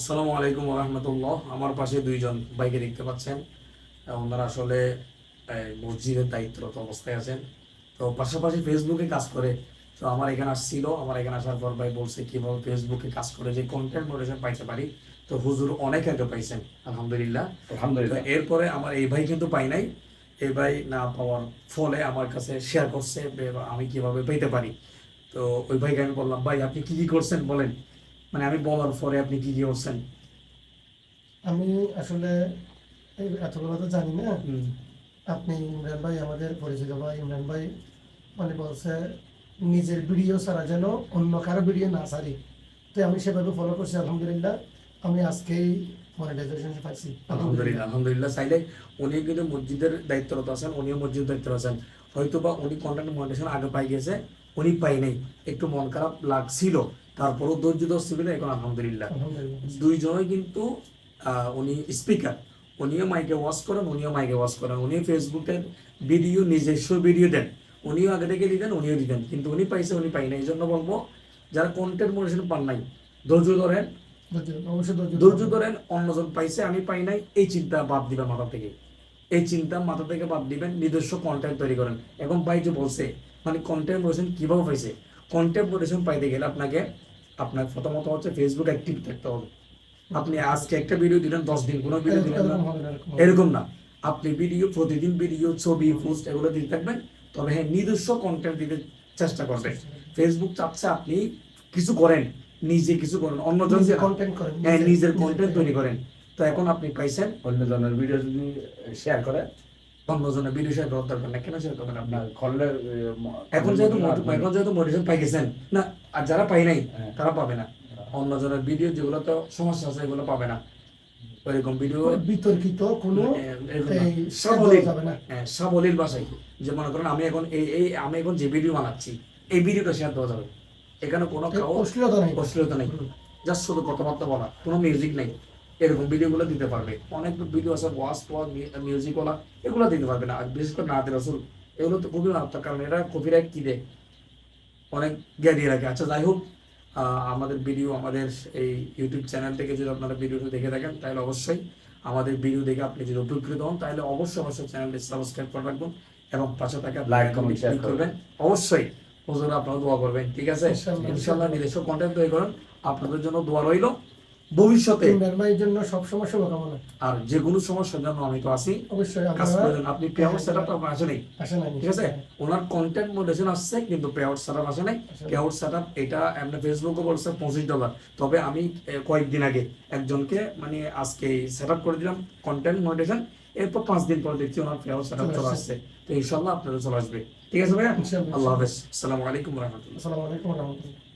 আসসালামু আলাইকুম রহমতুল্লাহ। আমার পাশে দুইজন বাইকে দেখতে পাচ্ছেন। ওনারা আসলে মসজিদের দায়িত্বরত অবস্থায় আছেন। তো পাশাপাশি ফেসবুকে কাজ করে। তো আমার এখানে আসছিল। আমার এখানে আসার পর ভাই বলছে কীভাবে ফেসবুকে কাজ করে যে কন্টেন্ট মোটিভেশন পাইতে পারি? তো হুজুর অনেক আগে পাইছেন আলহামদুলিল্লাহ। আলহামদুলিল্লাহ। এরপরে আমার এই ভাই কিন্তু পাই নাই। এই ভাই না পাওয়ার ফলে আমার কাছে শেয়ার করছে আমি কীভাবে পেতে পারি? তো ওই ভাইকে আমি বললাম ভাই আপনি কি কি করছেন বলেন? মানে আমি বলার পরে আপনি কি কি করছেন আমি আসলে এই এতগুলো তো জানি না। আপনি ইমরান ভাই আমাদের পরিচিত ভাই ইমরান ভাই মানে বলছে নিজের ভিডিও ছাড়া যেন অন্য কারও ভিডিও না ছাড়ি। তো আমি সেভাবে ফলো করছি আলহামদুলিল্লাহ। আমি আজকেই মনিটাইজেশন পাইছি আলহামদুলিল্লাহ আলহামদুলিল্লাহ। চাইলে উনি কিন্তু মসজিদের দায়িত্বরত আছেন উনিও মসজিদের দায়িত্ব আছেন। হয়তো বা উনি কন্টেন্ট মনিটেশন আগে পাই গেছে উনি পাই নাই। একটু মন খারাপ লাগছিল। তারপরও ধৈর্য ধরছিল এখন আলহামদুলিল্লাহ। দুইজনই কিন্তু উনি স্পিকার উনিও মাইকে ওয়াচ করেন উনিও মাইকে ওয়াচ করেন উনি ফেসবুকের ভিডিও নিজস্ব ভিডিও দেন। উনিও আগে থেকে দিতেন উনিও দিতেন কিন্তু উনি পাইছে উনি পাই না এই জন্য বলব যারা কন্টেন্ট মোটিভেশন পান নাই ধৈর্য ধরেন। ধৈর্য- ধরেন অন্যজন পাইছে আমি পাই নাই এই চিন্তা বাদ দিবেন মাথা থেকে। এই চিন্তা মাথা থেকে বাদ দিবেন নিজস্ব কন্টেন্ট তৈরি করেন। এখন ভাই যে বলছে মানে কন্টেন্ট মোটিভেশন কীভাবে পাইছে? কন্টেন্ট মোটিভেশন পাইতে গেলে আপনাকে আপনার প্রথমত হচ্ছে ফেসবুক অ্যাক্টিভ থাকতে হবে। আপনি আজকে একটা ভিডিও দিলেন দশ দিন কোনো ভিডিও দিলেন না। এরকম না, আপনি ভিডিও প্রতিদিন ভিডিও ছবি পোস্ট এগুলো দিতে থাকবেন। তবে হ্যাঁ নিজস্ব কন্টেন্ট দিতে চেষ্টা করবেন। ফেসবুক চাচ্ছে আপনি কিছু করেন নিজে কিছু করেন অন্য নিজে content করেন, হ্যাঁ নিজের কন্টেন্ট তৈরি করেন। তো এখন আপনি পাইছেন অন্যজনের ভিডিও যদি শেয়ার করে শেয়ার করার দরকার না কেন করবেন আপনার? করলে এখন যেহেতু এখন যেহেতু মোটিভেশন পাই গেছেন না আর যারা পাই নাই হ্যাঁ। তারা পাবে না। অন্যজনের ভিডিও যেগুলো তো সমস্যা আছে এগুলো পাবে না। ওইরকম ভিডিও বিতর্কিত কোনো সাবলীল হ্যাঁ, সাবলীল ভাষায়। যে মনে করেন আমি এখন এই আমি এখন যে ভিডিও বানাচ্ছি এই ভিডিওটা শেয়ার দেওয়া যাবে। এখানে কোনো অশ্লীলতা নেই। অশ্লীলতা নেই। শুধু কথাবার্তা বলা কোনো মিউজিক নেই। এরকম ভিডিওগুলো দিতে পারবে। অনেক ভিডিও আছে ওয়াস ওয়াজ মিউজিক ওলা এগুলো দিতে পারবে না। আর বিশেষ করে নাতে রসুল এগুলো তো খুবই মারাত্মক কারণ এরা কপিরাইট কি দেয়? অনেক জ্ঞান রাখে আচ্ছা যাই হোক আমাদের ভিডিও আমাদের এই ইউটিউব চ্যানেল থেকে যদি আপনারা ভিডিওটি দেখে থাকেন তাহলে অবশ্যই আমাদের ভিডিও দেখে আপনি যদি উপকৃত হন তাহলে অবশ্যই অবশ্যই চ্যানেলটি সাবস্ক্রাইব করে রাখবেন এবং পাশে থাকা Like, icon comment, টি share click করবেন। অবশ্যই হুজুর আপনারা দোয়া করবেন ঠিক আছে? ইনশাআল্লাহ। ইনশাআল্লাহ নিজস্ব কন্টেন্ট তৈরি করেন। আপনাদের জন্য দোয়া রইল। ভবিষ্যতে। ভাইয়ের জন্য সবসময় শুভকামনা। আর যে কোনো সমস্যার জন্য আমি তো আছি। অবশ্যই কাজ আপনারা আপনি পে আউট সেটআপ আপনার আসে নেই ঠিক আছে? ওনার কন্টেন্ট মোডেশন আসছে কিন্তু পে আউট সেটআপ আসে নাই। আসে পে আউট সেটআপ এটা এমনি ফেসবুকে বলছে পঁচিশ ডলার তবে আমি কয়েকদিন আগে একজনকে মানে আজকে সেটআপ করে দিলাম কন্টেন্ট মোডেশন এরপর পাঁচ দিন পর দেখছি ওনার পে আউট সেটআপ চলে আসছে। তো ইনশাল্লাহ আপনাদের চলে আসবে। ঠিক আছে ভাইয়া? ইনশাআল্লাহ। আল্লাহ হাফেজ। আসসালামু আলাইকুম রহমতুল্লাহ। আসসালামু আলাইকুম রহমতুল্লাহ।